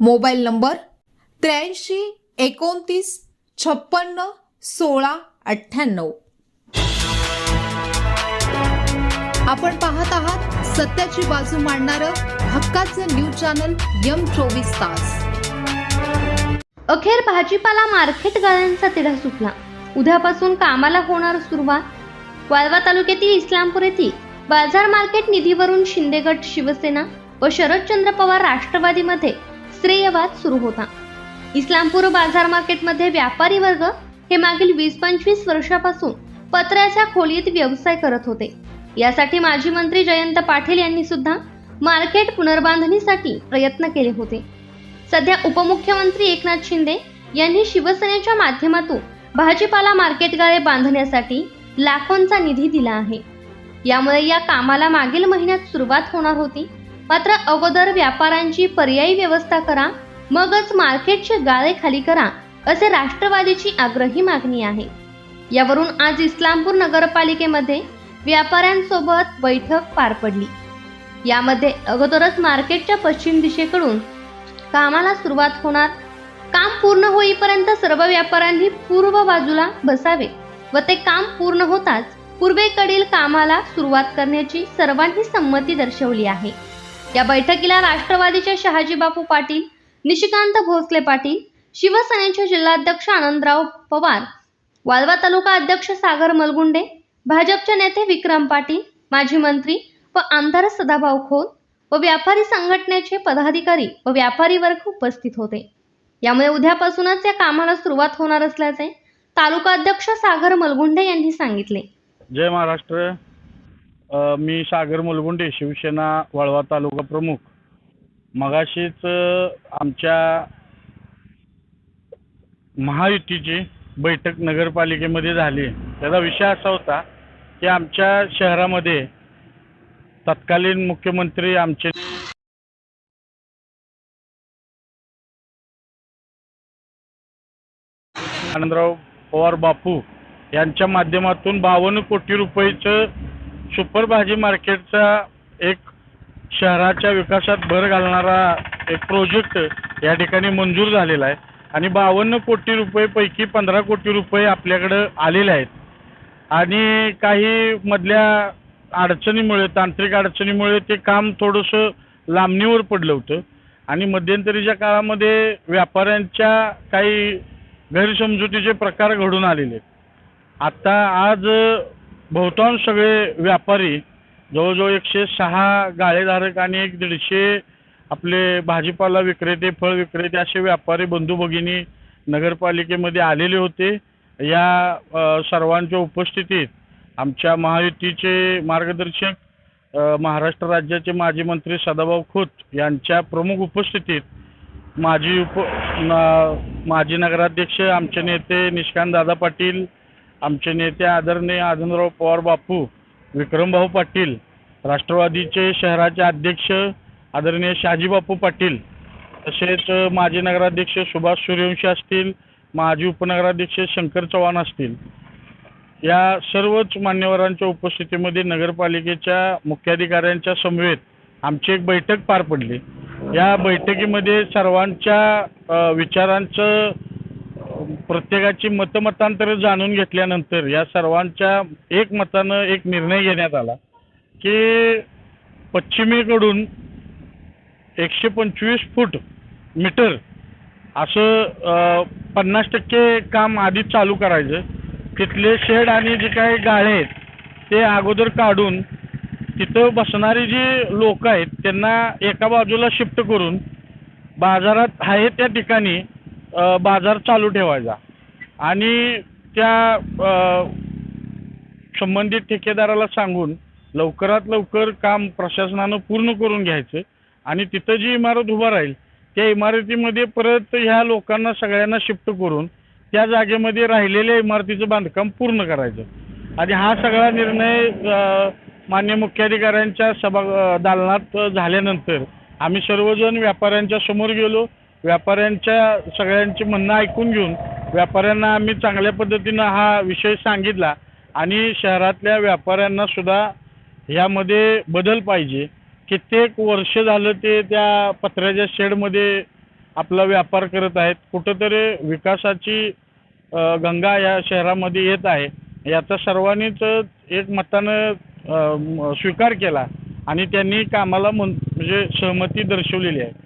Mobile number त्र्याऐंशी एकोणतीस छप्पन्न सोळा अठ्ठ्याण्णव. आपण पाहत आहात सत्याची बाजू मांडणारं हक्काचं न्यूज चॅनल यम चोवीस तास. अखेर भाजीपाला मार्केट गाळ्यांचा तिढा सुटला. उद्यापासून कामाला होणार सुरुवात. वाळवा तालुक्यातील इस्लामपूर येथील बाजार मार्केट निधीवरून शिंदेगट शिवसेना व शरदचंद्र पवार राष्ट्रवादीमध्ये श्रेयवाद सुरू होता. इस्लामपूर बाजार मार्केटमध्ये व्यापारी वर्ग हे मागील वीस पंचवीस वर्षापासून पत्र्याच्या खोलीत व्यवसाय करत होते. यासाठी माजी मंत्री जयंत पाटील यांनी सुद्धा मार्केट पुनर्बांधणीसाठी प्रयत्न केले होते. सध्या उपमुख्यमंत्री एकनाथ शिंदे यांनी शिवसेनेच्या माध्यमातून भाजीपाला मार्केट गाळे बांधण्यासाठी लाखोंचा निधी दिला आहे. यामुळे या कामाला मागील महिन्यात सुरुवात होणार होती. मात्र अगोदर व्यापाऱ्यांची पर्यायी व्यवस्था करा मगच मार्केटचे गाळे खाली करा असे राष्ट्रवादीची आग्रही मागणी आहे. यावरून आज इस्लामपूर नगरपालिकेमध्ये व्यापाऱ्यांसोबत बैठक पार पडली. यामध्ये अगोदरच मार्केटच्या पश्चिम दिशेकडून कामाला सुरुवात होणार. काम पूर्ण होईपर्यंत सर्व व्यापाऱ्यांनी पूर्व बाजूला बसावे व ते काम पूर्ण होताच पूर्वेकडील कामाला सुरुवात करण्याची सर्वांनी संमती दर्शवली आहे. या बैठकीला राष्ट्रवादीचे शहाजी बापू पाटील निशिकांत भोसले पाटील शिवसेनेचे जिल्हाध्यक्ष आनंदराव पवार वालवा तालुका अध्यक्ष सागर मलगुंडे भाजपचे नेते विक्रम पाटील माजी मंत्री व आमदार सदाभाऊ खोत व व्यापारी संघटनेचे पदाधिकारी व व्यापारी वर्ग उपस्थित होते. यामुळे उद्यापासूनच या कामाला सुरुवात होणार असल्याचे तालुका अध्यक्ष सागर मलगुंडे यांनी सांगितले. जय महाराष्ट्र. अ, मी सागर मुलगुंडे शिवसेना वाळवा तालुका प्रमुख. मगाशीच अ, आमच्या महायुतीची बैठक नगरपालिकेमध्ये झाली. त्याचा विषय असा होता की आमच्या शहरामध्ये तत्कालीन मुख्यमंत्री आमचे आनंदराव पवार बापू यांच्या माध्यमातून बावन्न कोटी रुपयेचं सुपर भाजी मार्केटचा एक शहराच्या विकासात भर घालणारा एक प्रोजेक्ट या ठिकाणी मंजूर झालेला आहे. आणि बावन्न कोटी रुपयेपैकी पंधरा कोटी रुपये आपल्याकडं आलेले आहेत. आणि काही मधल्या अडचणीमुळे तांत्रिक अडचणीमुळे ते काम थोडंसं लांबणीवर पडलं होतं. आणि मध्यंतरीच्या काळामध्ये व्यापाऱ्यांच्या काही गैरसमजुतीचे प्रकार घडून आलेले आहेत. आता आज बहुतांश सगळे व्यापारी जवळजवळ एकशे सहा गाळेधारक आणि एक दीडशे आपले भाजीपाला विक्रेते फळ विक्रेते असे व्यापारी बंधू भगिनी नगरपालिकेमध्ये आलेले होते. या सर्वांच्या उपस्थितीत आमच्या महायुतीचे मार्गदर्शक महाराष्ट्र राज्याचे माजी मंत्री सदाभाऊ खोत यांच्या प्रमुख उपस्थितीत माजी उप माजी नगराध्यक्ष आमचे नेते निष्कांत दादा पाटील आमचे नेते आदरणीय आनंदराव पवार बापू विक्रमभाऊ पाटील राष्ट्रवादीचे शहराचे अध्यक्ष आदरणीय शहाजीबापू पाटील तसेच माजी नगराध्यक्ष सुभाष सूर्यवंशी असतील माजी उपनगराध्यक्ष शंकर चव्हाण असतील. या सर्वच मान्यवरांच्या उपस्थितीमध्ये नगरपालिकेच्या मुख्याधिकाऱ्यांच्या समवेत आमची एक बैठक पार पडली. या बैठकीमध्ये सर्वांच्या विचारांचं प्रत्येकाची मतमतांतर जाणून घेतल्यानंतर या सर्वांच्या एकमतानं एक निर्णय घेण्यात आला की पश्चिमेकडून एकशे पंचवीस फूट मीटर असं पन्नास टक्के काम आधी चालू करायचं. तिथले शेड आणि जे काही गाळे आहेत ते अगोदर काढून तिथं बसणारी जी लोक आहेत त्यांना एका बाजूला शिफ्ट करून बाजारात आहे त्या ठिकाणी बाजार चालू ठेवायचा. आणि त्या संबंधित ठेकेदाराला सांगून लवकरात लवकर काम प्रशासनानं पूर्ण करून घ्यायचं आणि तिथं जी इमारत उभा राहील त्या इमारतीमध्ये परत ह्या लोकांना सगळ्यांना शिफ्ट करून त्या जागेमध्ये राहिलेल्या इमारतीचं बांधकाम पूर्ण करायचं. आणि हा सगळा निर्णय मान्य मुख्याधिकाऱ्यांच्या सभा दालनात झाल्यानंतर आम्ही सर्वजण व्यापाऱ्यांच्या समोर गेलो. व्यापाऱ्यांच्या सगळ्यांची म्हणणं ऐकून घेऊन व्यापाऱ्यांना आम्ही चांगल्या पद्धतीनं हा विषय सांगितला आणि शहरातल्या व्यापाऱ्यांना सुद्धा ह्यामध्ये बदल पाहिजे. कित्येक वर्ष झालं ते त्या पत्र्याच्या शेडमध्ये आपला व्यापार करत आहेत. कुठंतरी विकासाची गंगा या शहरामध्ये येत आहे. याचा सर्वांनीच एक मतानं स्वीकार केला आणि त्यांनी कामाला मन म्हणजे सहमती दर्शवलेली आहे.